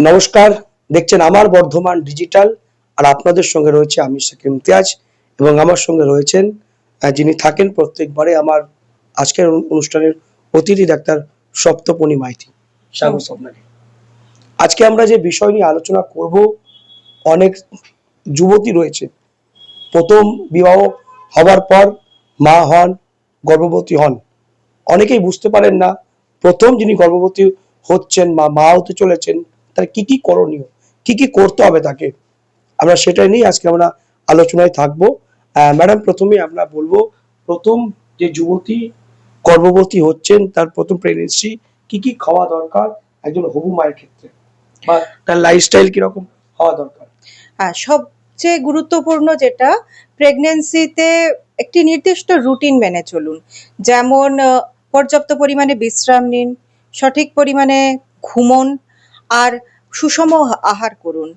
নমস্কার দেখছেন আমার বর্ধমান ডিজিটাল আর আপনাদের সঙ্গে রয়েছে আমি শেখ ইমতিয়াজ এবং আমার সঙ্গে রয়েছেন যিনি থাকেন প্রত্যেকবারে আমার আজকের অনুষ্ঠানের অতিথি ডাক্তার সপ্তপনী মাইতি। স্বাগত আপনাকে। আজকে আমরা যে বিষয় নিয়ে আলোচনা করব অনেক যুবতী রয়েছে। প্রথম বিবাহ হবার পর মা হন গর্ভবতী হন। অনেকেই বুঝতে পারেন না প্রথম যিনি গর্ভবতী হচ্ছেন মা মা হতে চলেছেন তার কি কি করণীয়? কি কি করতে হবে তাকে? আমরা সেটাই নিয়ে আজকে আমরা আলোচনায় থাকব। ম্যাডাম, প্রথমে আমরা বলব, প্রথম যে যুবতী গর্ভবতী হচ্ছেন, তার প্রথম প্রেগনেন্সি কি কি খাওয়া দরকার একজন হবু মায়ের ক্ষেত্রে? বা তার লাইফস্টাইল কীরকম হওয়া দরকার? হ্যাঁ সবচেয়ে গুরুত্বপূর্ণ যেটা প্রেগনেন্সিতে একটি নির্দিষ্ট রুটিন মেনে চলুন। যেমন পর্যাপ্ত পরিমাণে বিশ্রাম নিন, সঠিক পরিমাণে ঘুমন আর সুষম আহার করুন।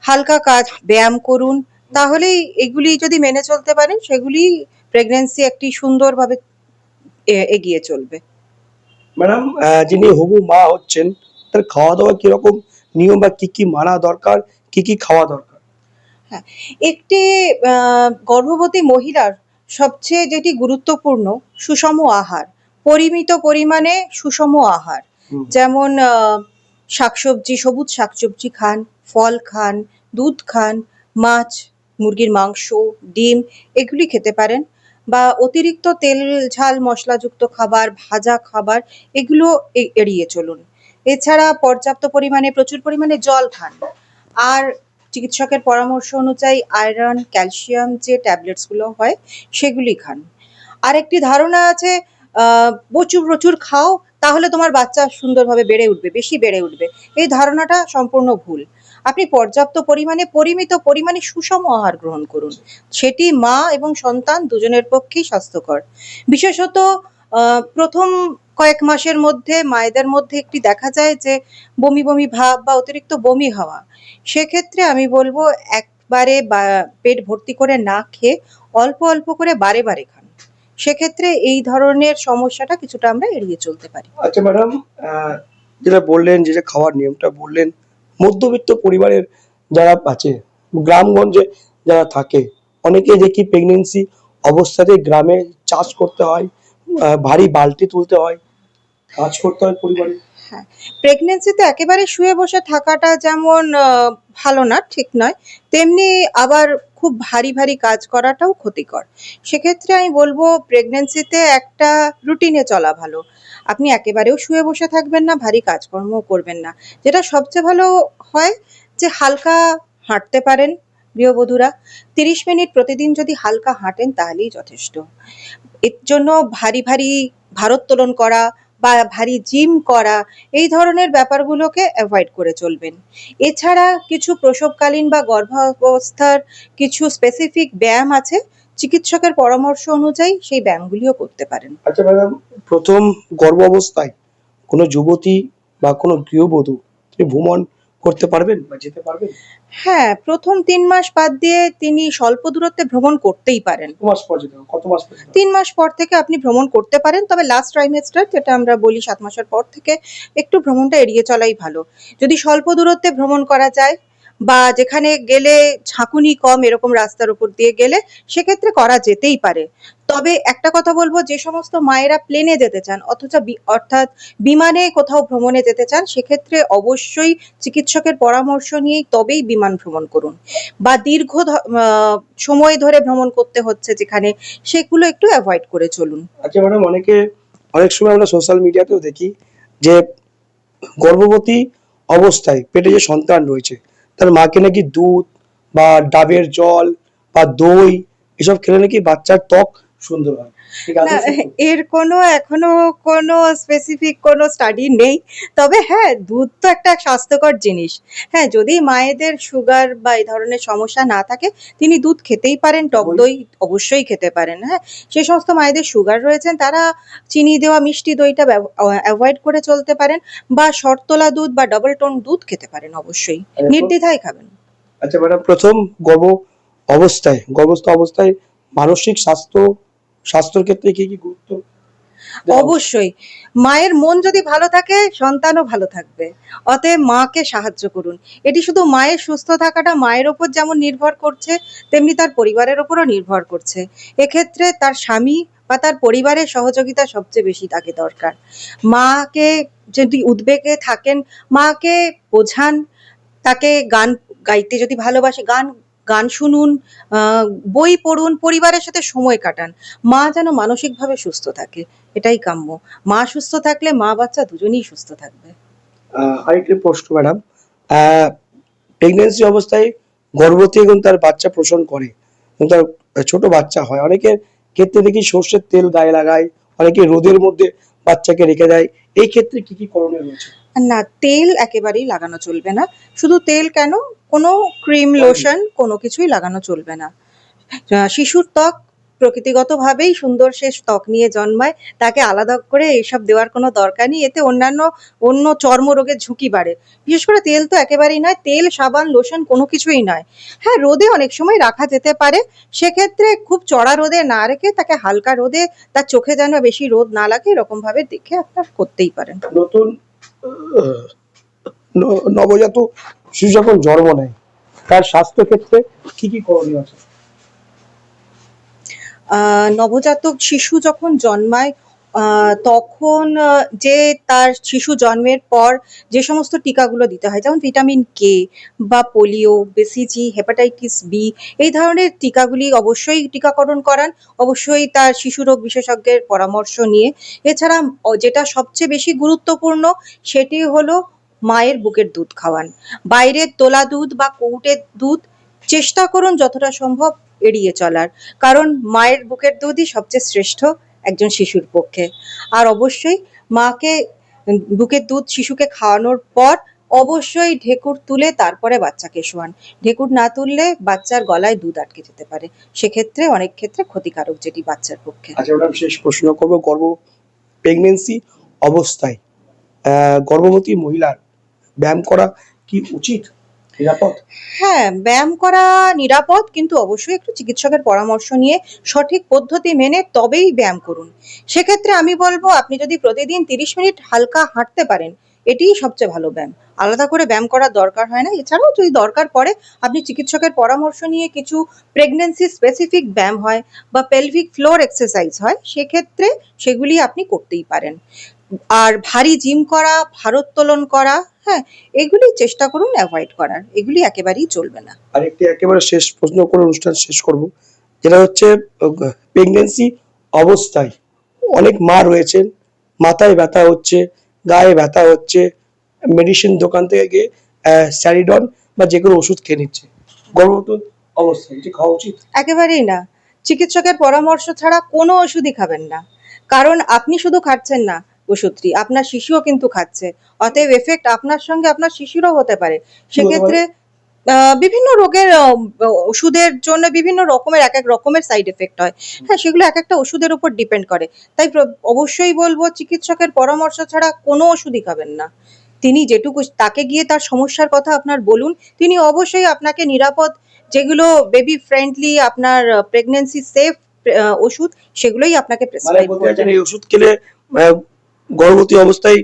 হালকা কাজ ব্যায়াম করুন। তাহলেই এগুলি যদি মেনে চলতে পারেন সেগুলি প্রেগনেন্সি একটি সুন্দরভাবে এগিয়ে চলবে। ম্যাডাম যিনি হবু মা হচ্ছেন তার খাওয়া দাওয়া কীরকম? নিয়ম বা কি কি মানা দরকার? কি কি খাওয়া দরকার? একটি গর্ভবতী মহিলার সবচেয়ে যেটি গুরুত্বপূর্ণ সুষম আহার। পরিমিত পরিমাণে সুষম আহার। যেমন আহ, শাকসবজি, সবুজ শাকসবজি খান, ফল খান, দুধ খান, মাছ, মুরগির মাংস, ডিম, এগুলি খেতে পারেন বা অতিরিক্ত তেল, ঝাল, মশলাযুক্ত খাবার, ভাজা খাবার, এগুলো এড়িয়ে চলুন। এছাড়া পর্যাপ্ত পরিমাণে, প্রচুর পরিমাণে জল খান। আর চিকিৎসকের পরামর্শ অনুযায়ী আয়রন, ক্যালসিয়াম যে ট্যাবলেটসগুলো হয়, সেগুলি খান। আর একটি ধারণা আছে প্রচুর প্রচুর খাও, তাহলে তোমার বাচ্চা সুন্দরভাবে বেড়ে উঠবে, বেশি বেড়ে উঠবে। এই ধারণাটা সম্পূর্ণ ভুল। আপনি পর্যাপ্ত পরিমাণে পরিমিত পরিমাণে সুষম আহার গ্রহণ করুন। সেটি মা এবং সন্তান দুজনের পক্ষেই স্বাস্থ্যকর। বিশেষত প্রথম কয়েক মাসের মধ্যে, মায়েদের মধ্যে একটি দেখা যায় যে, বমি বমি ভাব বা অতিরিক্ত বমি হওয়া। সেক্ষেত্রে আমি বলব, একবারে বা- পেট ভর্তি করে না খেয়ে অল্প অল্প করে বারে বারে খান। সেক্ষেত্রে এই ধরনের সমস্যাটা কিছুটা আমরা এড়িয়ে চলতে পারি। আচ্ছা ম্যাডাম যেটা বললেন, যে খাওয়ার নিয়মটা বললেন, মধ্যবিত্ত পরিবারের যারা আছে, গ্রামগঞ্জে যারা থাকে, অনেকে দেখি প্রেগনেন্সি অবস্থাতে গ্রামে চাষ করতে হয় ভারী বালতি তুলতে হয় কাজ করতে হয় পরিবারে। প্রেগনেন্সিতে একেবারে শুয়ে বসে থাকাটা যেমন ভালো না, ঠিক নয়, তেমনি আবার খুব ভারী ভারী কাজ করাটাও ক্ষতিকর। সেক্ষেত্রে আমি বলব প্রেগনেন্সিতে একটা রুটিনে চলা ভালো। আপনি একেবারেও শুয়ে বসে থাকবেন না, ভারী কাজকর্ম করবেন না। যেটা সবচেয়ে ভালো হয় যে হালকা হাঁটতে পারেন গৃহবধূরা। তিরিশ মিনিট প্রতিদিন যদি হালকা হাঁটেন, তাহলেই যথেষ্ট। এর জন্য ভারী ভারী ভারোত্তোলন করা বা ভারী জিম করা, এই ধরনের ব্যাপারগুলোকে অ্যাভয়েড করে চলবেন। এছাড়া কিছু প্রসবকালীন বা গর্ভাবস্থার কিছু স্পেসিফিক ব্যায়াম আছে, চিকিৎসকের পরামর্শ অনুযায়ী সেই ব্যায়ামগুলিও করতে পারেন। আচ্ছা ম্যাডাম, প্রথম গর্ভ অবস্থায় কোনো যুবতী বা কোনো গৃহবধূ ভ্রমণ করতে পারবেন বা যেতে পারবেন হ্যাঁ প্রথম তিন মাস বাদ দিয়ে তিনি স্বল্প দূরত্বে ভ্রমণ করতেই পারেন কত মাস পর যেতে হবে? কত মাস পর যেতে হবে? তিন মাস পর থেকে আপনি ভ্রমণ করতে পারেন তবে লাস্ট ট্রাইমেস্টার যেটা আমরা বলি সাত মাসের পর থেকে একটু ভ্রমণটা এড়িয়ে চলাই ভালো যদি স্বল্প দূরত্বে ভ্রমণ করা যায় বা যেখানে গেলে ঝাঁকুনি কম এরকম রাস্তার উপর দিয়ে গেলে সেক্ষেত্রে করা যেতেই পারে। তবে একটা কথা বলব, যে সমস্ত মায়েরা প্লেনে যেতে চান, অথচ অর্থাৎ বিমানে কোথাও ভ্রমণে যেতে চান, সেক্ষেত্রে অবশ্যই চিকিৎসকের পরামর্শ নিয়েই তবেই বিমান ভ্রমণ করুন। বা দীর্ঘ সময় ধরে ভ্রমণ করতে হচ্ছে যেখানে, সেগুলো একটু অ্যাভয়েড করে চলুন। আচ্ছা ম্যাডাম অনেকে, অনেক সময় আমরা সোশ্যাল মিডিয়াতেও দেখি যে গর্ভবতী অবস্থায় পেটে যে সন্তান রয়েছে তার মাকে নাকি দুধ বা ডাবের জল বা দই এসব খেলে নাকি বাচ্চার ত্বক সুন্দর হয় এর কোনো এখনও কোনো স্পেসিফিক কোনো স্টাডি নেই তবে হ্যাঁ দুধ তো একটা স্বাস্থ্যকর জিনিস হ্যাঁ যদি মায়েদের সুগার বা এই ধরনের সমস্যা না থাকে তিনি দুধ খেতেই পারেন টক দই? অবশ্যই খেতে পারেন হ্যাঁ সে সমস্ত মায়েদের সুগার রয়েছেন তারা চিনি দেওয়া মিষ্টি দইটা অ্যাভয়েড করে চলতে পারেন বা শর্তলা দুধ বা ডবল টোন দুধ খেতে পারেন অবশ্যই? নির্দ্বিধায় খাবেন আচ্ছা ম্যাডাম প্রথম গর্ভ অবস্থায় গর্ভস্থ অবস্থায় মানসিক স্বাস্থ্য স্বাস্থ্যের ক্ষেত্রে কি কি গুরুত্ব? অবশ্যই। মায়ের মন যদি ভালো থাকে, সন্তানও ভালো থাকবে। অতএব মাকে সাহায্য করুন। এটি শুধু মায়ের সুস্থ থাকাটা, মায়ের ওপর যেমন নির্ভর করছে, তেমনি তার পরিবারের ওপরও নির্ভর করছে। এক্ষেত্রে তার স্বামী বা তার পরিবারের সহযোগিতা সবচেয়ে বেশি তাকে দরকার। মাকে যদি উদ্বেগে থাকেন, মাকে বোঝান, তাকে গান গাইতে যদি ভালোবাসে, গান গান শুনুন বই পড়ুন পরিবারের সাথে সময় কাটান। মা যেন মানসিকভাবে সুস্থ থাকে এটাই কাম্য। মা সুস্থ থাকলে মা বাচ্চা দুজনেই সুস্থ থাকবে। আরেকটি প্রশ্ন ম্যাডাম। প্রেগনেন্সি অবস্থায় গর্ভবতী এবং তার বাচ্চা প্রসব করে এবং তার ছোট বাচ্চা হয়। অনেকের ক্ষেত্রে দেখি সর্ষের তেল গায়ে লাগায় অনেকে রোদের মধ্যে বাচ্চাকে রেখে দেয়। এই ক্ষেত্রে কি কি করণীয় রয়েছে? না তেল একেবারেই লাগানো চলবে না। শুধু তেল কেন? কোনো ক্রিম লোশন কোনো কিছুই লাগানো চলবে না। শিশুর ত্বক প্রকৃতিগতভাবেই সুন্দর সে ত্বক নিয়ে জন্মায়। তাকে আলাদা করে এইসব দেওয়ার কোনো দরকার নেই। এতে অন্যান্য অন্য চর্মরোগের ঝুঁকি বাড়ে। বিশেষ করে তেল তো একেবারেই নয় তেল সাবান লোশন কোনো কিছুই নয়। হ্যাঁ রোদে অনেক সময় রাখা যেতে পারে। সেক্ষেত্রে খুব চড়া রোদে না রেখে তাকে হালকা রোদে তার চোখে যেন বেশি রোদ না লাগে এরকম ভাবে দেখে আপনার করতেই পারেন। নতুন নবজাত শিশু যখন জন্ম নেয়। তার স্বাস্থ্য ক্ষেত্রে কি কি করণীয় আছে? নবজাতক শিশু যখন জন্মায় তখন যে তার শিশু জন্মের পর যে সমস্ত টিকাগুলো দিতে হয়, যেমন ভিটামিন কে বা পোলিও বেসিজি হেপাটাইটিস বি এই ধরনের টিকাগুলি অবশ্যই টিকাকরণ করান, অবশ্যই তার শিশু রোগ বিশেষজ্ঞের পরামর্শ নিয়ে। এছাড়া যেটা সবচেয়ে বেশি গুরুত্বপূর্ণ, সেটি হলো মায়ের বুকের দুধ খাওয়ান। বাইরের তোলা দুধ বা কৌটের দুধ চেষ্টা করুন যতটা সম্ভব এড়িয়ে চলার, কারণ মায়ের বুকের দুধই সবচেয়ে শ্রেষ্ঠ একজন শিশুর পক্ষে। আর অবশ্যই মাকে, বুকের দুধ শিশুকে খাওয়ানোর পর অবশ্যই ঢেকুর তুলে তারপরে বাচ্চাকে শোয়ান। ঢেকুর না তুললে বাচ্চার গলায় দুধ আটকে যেতে পারে। সেক্ষেত্রে অনেক ক্ষেত্রে ক্ষতিকারক যেটি বাচ্চার পক্ষে। আচ্ছা শেষ প্রশ্ন করব। গর্ভ প্রেগনেন্সি অবস্থায় গর্ভবতী মহিলার ব্যায়াম করা কি উচিত? নিরাপদ? হ্যাঁ ব্যায়াম করা নিরাপদ, কিন্তু অবশ্যই একটু চিকিৎসকের পরামর্শ নিয়ে সঠিক পদ্ধতি মেনে তবেই ব্যায়াম করুন। সেক্ষেত্রে আমি বলব, আপনি যদি প্রতিদিন তিরিশ মিনিট হালকা হাঁটতে পারেন, এটিই সবচেয়ে ভালো ব্যায়াম। আলাদা করে ব্যায়াম করার দরকার হয় না। এছাড়াও যদি দরকার পড়ে, আপনি চিকিৎসকের পরামর্শ নিয়ে কিছু প্রেগনেন্সি স্পেসিফিক ব্যায়াম হয় বা পেলভিক ফ্লোর এক্সারসাইজ হয়, সেক্ষেত্রে সেগুলি আপনি করতেই পারেন। আর ভারী জিম করা ভারোত্তোলন করা হ্যাঁ এগুলি চেষ্টা করুন অ্যাভয়েড করার। এগুলি একেবারেই চলবে না। আরেকটি একেবারে শেষ প্রশ্ন করে অনুষ্ঠান শেষ করব যেটা হচ্ছে প্রেগনেন্সি অবস্থায় অনেক মা রয়েছেন মাথায় ব্যথা হচ্ছে গায়ে ব্যথা হচ্ছে মেডিসিন দোকান থেকে গিয়ে স্যারিডন বা যে কোনো ওষুধ খেয়ে নিচ্ছে। গর্ভবতী অবস্থায় এটি খাওয়া উচিত? একেবারেই না। চিকিৎসকের পরামর্শ ছাড়া কোনো ওষুধই খাবেন না। কারণ আপনি শুধু খাচ্ছেন না ওষুধটি আপনার শিশুও কিন্তু খাচ্ছে। অতএব এফেক্ট আপনার সঙ্গে আপনার শিশুরও হতে পারে। সেক্ষেত্রে বিভিন্ন রোগের ওষুধের জন্য বিভিন্ন রকমের এক এক রকমের সাইড এফেক্ট হয়। হ্যাঁ সেগুলো এক একটা ওষুধের উপর ডিপেন্ড করে। তাই অবশ্যই বলব চিকিৎসকের পরামর্শ ছাড়া কোনো ওষুধই খাবেন না। তিনি যেটুকু তাকে গিয়ে তার সমস্যার কথা আপনার বলুন। তিনি অবশ্যই আপনাকে নিরাপদ যেগুলো বেবি ফ্রেন্ডলি আপনার প্রেগনেন্সি সেফ ওষুধ সেগুলোই আপনাকে মানে প্রেসক্রাইব বলতে করবেন এই ওষুধ খেলে গর্ভবতী অবস্থায়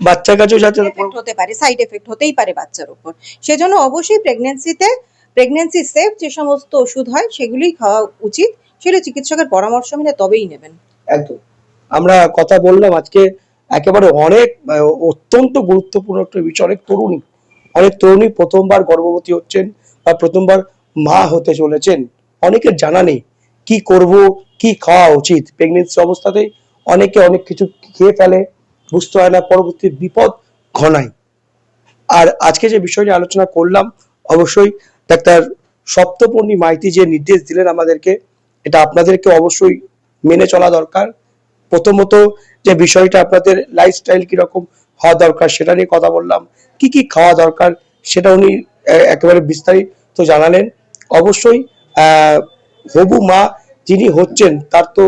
বাচ্চার কাছেও এফেক্ট হতে পারে সাইড এফেক্ট হতেই পারে বাচ্চার উপর। সেজন্য অবশ্যই প্রেগনেন্সিতে প্রেগনেন্সি সেফ যে সমস্ত ওষুধ হয় সেগুলোই খাওয়া উচিত। সেগুলো চিকিৎসকের পরামর্শ মেনে তবেই নেবেন। একদম। আমরা কথা বললাম আজকে একেবারে অনেক অত্যন্ত গুরুত্বপূর্ণ একটা বিষয়। অনেক তরুণী অনেক তরুণী প্রথমবার গর্ভবতী হচ্ছেন বা প্রথমবার মা হতে চলেছেন। অনেকের জানা নেই কি করব কি খাওয়া উচিত প্রেগনেন্সি অবস্থাতেই। অনেকে অনেক কিছু খেয়ে ফেলে, বুঝতে হয় না, পরবর্তী বিপদ ঘনায়। আর আজকে যে বিষয় নিয়ে আলোচনা করলাম, অবশ্যই ডাক্তার সপ্তপর্ণী মাইতি যে নির্দেশ দিলেন আমাদেরকে, এটা আপনাদেরকে অবশ্যই মেনে চলা দরকার। প্রথমত যে বিষয়টা আপনাদের লাইফস্টাইল কীরকম হওয়া দরকার, সেটা নিয়ে কথা বললাম। কি কি খাওয়া দরকার, সেটা উনি একেবারে বিস্তারিত জানালেন। অবশ্যই হবু মা যিনি হচ্ছেন, তার তো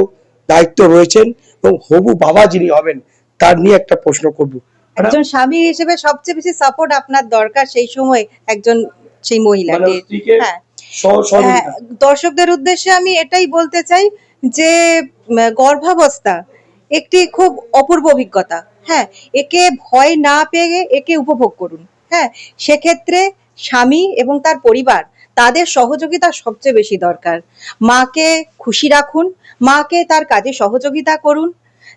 দায়িত্ব রয়েছেন। এবং হবু বাবা যিনি হবেন তার নিয়ে একটা প্রশ্ন করব। একজন স্বামী হিসেবে সবচেয়ে বেশি সাপোর্ট আপনার দরকার সেই সময় একজন সেই মানে মহিলাকে হ্যাঁ। সহ- হ্যাঁ, সহযোগিতা। দর্শকদের উদ্দেশ্যে আমি এটাই বলতে চাই যে গর্ভাবস্থা একটি খুব অপূর্ব অভিজ্ঞতা। হ্যাঁ একে ভয় না পেয়ে একে উপভোগ করুন। হ্যাঁ সেক্ষেত্রে স্বামী এবং তার পরিবার তাদের সহযোগিতা সবচেয়ে বেশি দরকার। মাকে খুশি রাখুন মাকে তার কাজে সহযোগিতা করুন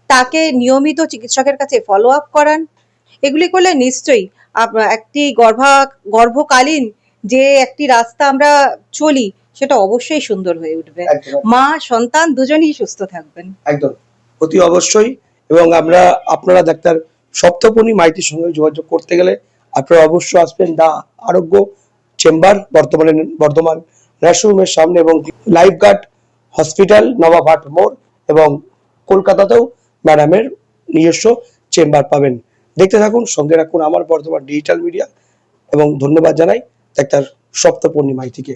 তাকে নিয়মিত চিকিৎসকের কাছে ফলো আপ করান। এগুলি করলে নিশ্চয়ই একটি গর্ভা গর্ভকালীন যে একটি রাস্তা আমরা চলি সেটা অবশ্যই সুন্দর হয়ে উঠবে। মা সন্তান দুজনেই সুস্থ থাকবেন। একদম অতি অবশ্যই। এবং আমরা আপনারা ডাক্তার সপ্তপনী মাইতির সঙ্গে যোগাযোগ করতে গেলে আপনারা অবশ্যই আসবেন। দা আরোগ্য চেম্বার, বর্তমানে বর্ধমান রেশরুমের সামনে এবং লাইফ গার্ড হসপিটাল, নবাবহাট মোড় এবং কলকাতাতেও ম্যাডামের নিজস্ব চেম্বার পাবেন। দেখতে থাকুন, সঙ্গে রাখুন আমার বর্তমান ডিজিটাল মিডিয়া এবং ধন্যবাদ জানাই ডাক্তার সপ্তপূর্ণি মাইতিকে।